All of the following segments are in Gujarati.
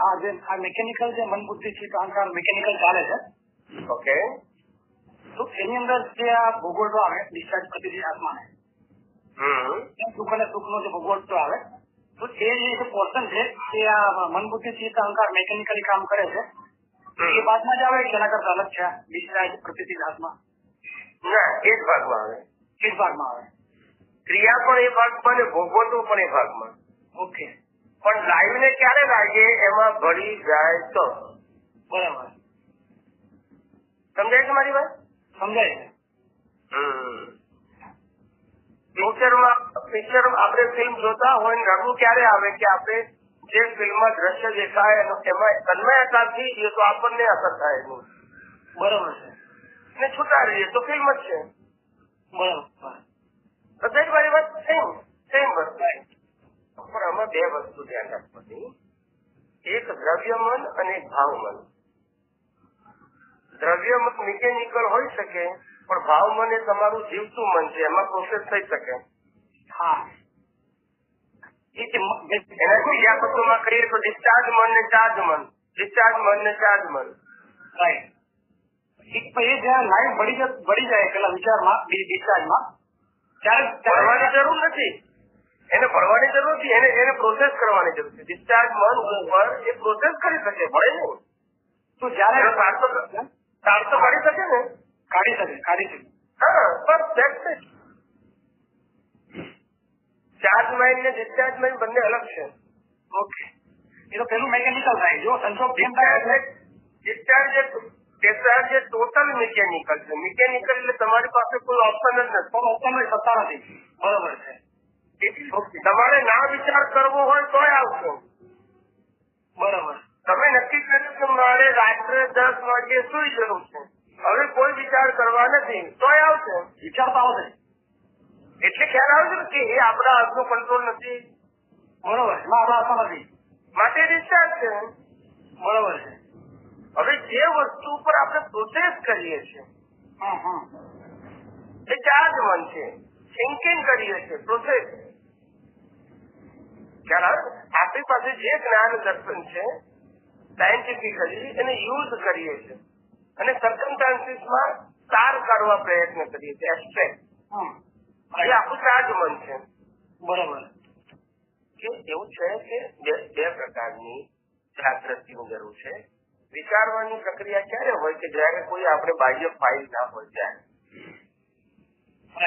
હા જે આ મિકેનિકલ જે મન બુદ્ધિ ચિત્ત અહંકાર મિકેનિકલ ચાલે છે. ઓકે તો એની અંદર જે આ ભોગવટો આવે ડિસ્ચાર્જ પ્રતિથી આત્માને સુખ અને સુખ નો જે ભોગવટો આવે તો એ જે પોર્શન છે એ આ મન બુદ્ધિ ચિત્ત અહંકાર મેકેનિકલી કામ કરે છે. એ બાદમાં જ આવે એના કરતા અલગ છે ડિસ્ચાર્જ પ્રતિથી આત્મા. ના એ જ ભાગમાં આવે. એ જ ભાગમાં આવે. ક્રિયા પણ એ ભાગમાં ને ભોગવટો પણ એ ભાગમાં. ઓકે પણ લાઈવ ને ક્યારે લાગે એમાં ભળી જાય તો? બરાબર. સમજાય છે મારી વાત? સમજાય પિક્ચરમાં પિક્ચર આપણે ફિલ્મ જોતા હોય ને રડવું ક્યારે આવે કે આપણે જે ફિલ્મમાં દ્રશ્ય દેખાય એમાં તન્મયતાથી એ તો આપણને અસર થાય એનું. બરાબર છે. ને છૂટા રહીએ તો ફિલ્મ જ છે. બરાબર. બધા મારી વાત? સેમ સેમ વસ્તુ બે વસ્તુ ધ્યાન રાખવાની. એક દ્રવ્યમન અને ભાવમન. દ્રવ્યમન મિકેનિકલ હોઈ શકે પણ ભાવમન એ તમારું જીવતું મન છે એમાં પ્રોસેસ થઈ શકે. હા. એના બીજા શબ્દોમાં કહીએ તો ડિસ્ચાર્જ મન ને ચાર્જ મન. ડિસ્ચાર્જ મન ને ચાર્જ મન. રાઈટ એક એ જ્યાં લાઈન બળી જાય પેલા વિચારમાં ડિસ્ચાર્જમાં ત્યારે કરવાની જરૂર નથી. એને ભરવાની જરૂર નથી એને એને પ્રોસેસ કરવાની જરૂર છે. ડિસ્ચાર્જ મન ઉપર એ પ્રોસેસ કરી શકે ભળે ને તું જયારે જ્યારે તાર તો તાર તો કાઢી શકે ને? કાઢી શકે કાઢી શકે. હા પણ that's ચાર્જ માઇન્ડ ને ડિસ્ચાર્જ માઇન્ડ બંને અલગ છે. ઓકે એ તો પેલું મેકેનિકલ થાય. જો સંજોગ જેમ થાય ડિસ્ચાર્જ ડિસ્ચાર્જ એ ટોટલ મિકેનિકલ છે. મિકેનિકલ એટલે તમારી પાસે કોઈ ઓપ્શન જ નથી. ઓપ્શન જ સત્તા નથી. બરોબર છે. તમારે ના વિચાર કરવો હોય તોય આવશો બરાબર. તમે નક્કી કર્યું કે મારે રાત્રે દસ વાગે સુઈ જવું છે. હવે કોઈ વિચાર કરવા નથી. તોય આવશે વિચાર તો આવશે. એટલે ખ્યાલ આવે છે ને કે એ આપણા હાથનો કંટ્રોલ નથી. બરોબર એમાં આપણા હાથમાં નથી. માટે ડિસ્ચાર્જ છે. બરોબર છે. હવે જે વસ્તુ ઉપર આપણે પ્રોસેસ કરીએ છીએ એ ચાર્જ મન છે. થિંકિંગ કરીએ છીએ. પ્રોસેસ ને? આપણી પાસે જે જ્ઞાન દર્શન છે સાયન્ટિફિકલી એને યુઝ કરીએ છીએ. અને સર્કમસ્ટાન્સીસમાં સાર કાઢવા પ્રયત્ન કરીએ છીએ એબ્સ્ટ્રેક્ટ એ આખું ચાર્જ મન છે. બરોબર. કે એવું છે કે બે પ્રકારની જાગૃતિની જરૂર છે. વિચારવાની પ્રક્રિયા ક્યારે હોય કે જયારે કોઈ આપણે બાહ્ય ફાઇલ ના હોય ત્યારે?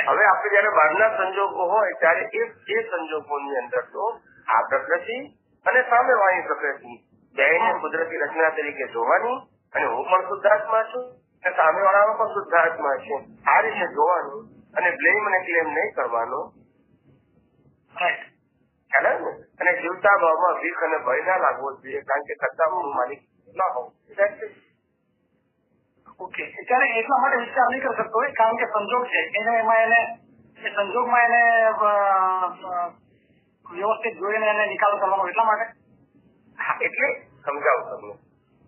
હવે આપણે જયારે બહારના સંજોગો હોય ત્યારે એ સંજોગોની અંદર તો આ પ્રકૃતિ અને સામેવાળી પ્રકૃતિ બેને કુદરતી રચના તરીકે જોવાની અને હું પણ શુદ્ધાત્મા છું અને સામેવાળામાં પણ શુદ્ધાત્મા છે. આ રીતે જોવાનું અને બ્લેમ અને ક્લેમ નહીં કરવાનો. અને જીવતા ભાવમાં ભીખ અને ભય ના લાગવો જોઈએ, કારણ કે કરતા હું માલિક ના હોઉં. ઓકે ત્યારે એટલા માટે વિચાર નહીં કરી શકતો કારણ કે સંજોગ છે. એને એમાં એને સંજોગમાં એને વ્યવસ્થિત જોઈને એને નિકાલ કરવાનો એટલા માટે? એટલે સમજાવું તમને.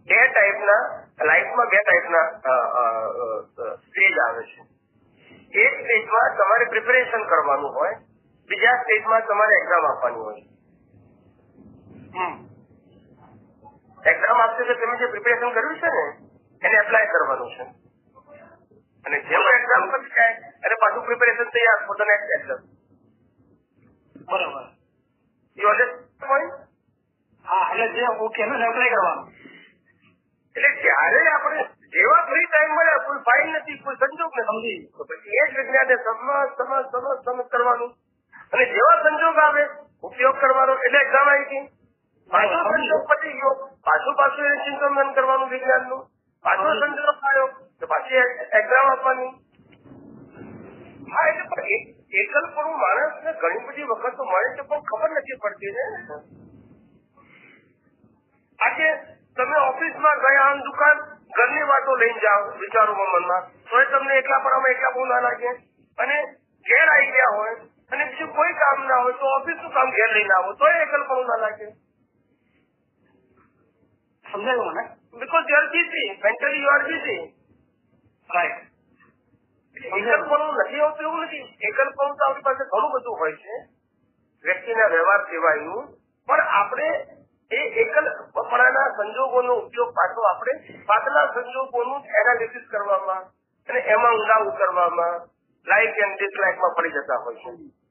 બે ટાઈપના લાઈફમાં બે ટાઈપના સ્ટેજ આવે છે. એક સ્ટેજમાં તમારે પ્રિપેરેશન કરવાનું હોય બીજા સ્ટેજમાં તમારે એક્ઝામ આપવાની હોય. એક્ઝામ આપશે તો તમે જે પ્રિપેરેશન કર્યું છે ને એને એપ્લાય કરવાનું છે. અને જેવું એક્ઝામ પતી જાય અને પાછું પ્રિપેરેશન તૈયાર ધ એક્ઝામ બરોબર. યુ અન્ડરસ્ટેન્ડ પોઈન્ટ હા એટલે જે એપ્લાય કરવાનું. એટલે જ્યારે આપણે જેવા ફ્રી ટાઈમ મળે કોઈ ફાઇલ નથી કોઈ સંજોગ ને સમજી? તો પછી એ જ વિજ્ઞાને સમજ સમજ સમજ સમજ કરવાનું. અને જેવા સંજોગ આવે ઉપયોગ કરવાનો. એટલે એક્ઝામ આવી ગઈ. પાછો સંજોગ પતી ગયો. પાછું પાછું એ ચિંતન કરવાનું વિજ્ઞાનનું. પાછો સંજોગ આવ્યો. તો પાછી એક્ઝામ આપવાની. એકલપણું માણસને ઘણી બધી વખત મળે છે પણ ખબર નથી પડતી ને. આજે તમે ઓફિસમાં ગયા આમ દુકાન ઘરની વાતો લઈને જાઓ વિચારોમાં મનમાં. તો એ તમને એકલા પણ એકલા બહુ ના લાગે. અને ઘેર આવી ગયા હોય અને બીજું કોઈ કામ ના હોય તો ઓફિસનું કામ ઘેર લઈને આવો તો એ એકલપણું ના લાગે. સમજાયું મને? Because you are busy mentally you are busy right એકલપણું નથી આવતું એવું નથી. એકલપણું તો આપણી પાસે ઘણું બધું હોય છે. વ્યક્તિના વ્યવહાર સિવાયનું. પણ આપણે એ એકલ પણાના સંજોગોનો ઉપયોગ પાછો આપણે પાછલા સંજોગોનું એનાલિસિસ કરવામાં અને એમાં ઊંડા ઉતરવામાં લાઇક એન્ડ ડિસલાઇકમાં પડી જતા હોય છે.